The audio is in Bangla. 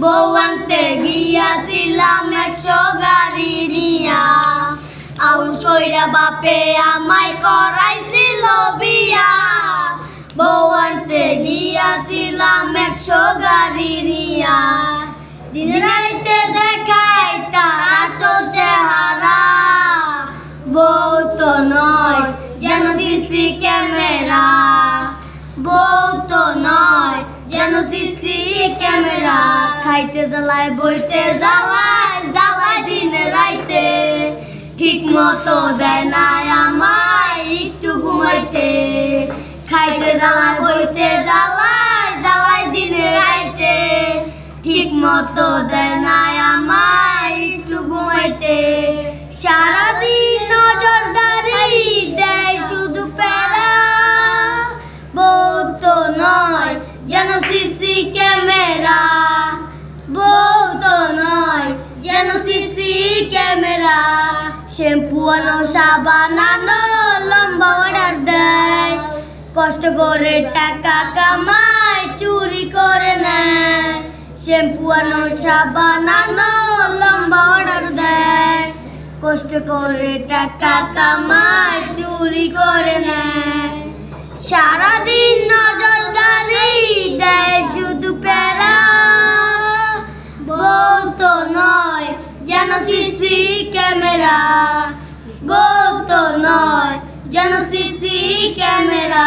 বউ আনতে গিয়াছিলাম একশো গাড়ি নিয়া। আউস কইরা বাপে আমায় করাইছিল বিয়া। বউ আনতে গিয়াছিলাম একশো গাড়ি নিয়া। দিন রাইতে দেখাই তার আসল চেহারা। বউ তো নয়, যেন সিসি ক্যামেরা। বউ তো নয়, যেন সিসি ক্যামেরা। খাইতে জ্বালায়, বইতে জ্বালায় জ্বালায় দিনে রাইতে। ঠিক মতো দেয় না আমায় একটু ঘুমাইতে। খাইতে জ্বালায়, বইতে জ্বালায় জ্বালায় দিনে রাইতে। ঠিক মতো ক্যামেরা শ্যাম্পু সাবান লম্বা অর্ডার দেয় কষ্ট করে টাকা কামায় চুরি করে নেয় শ্যাম্পু সাবান লম্বা অর্ডার দেয় কষ্ট করে টাকা কামায় চুরি করে নেয় সারাদিন নজরদারি সিসি ক্যামেরা বউ তো নয় যেন সিসি ক্যামেরা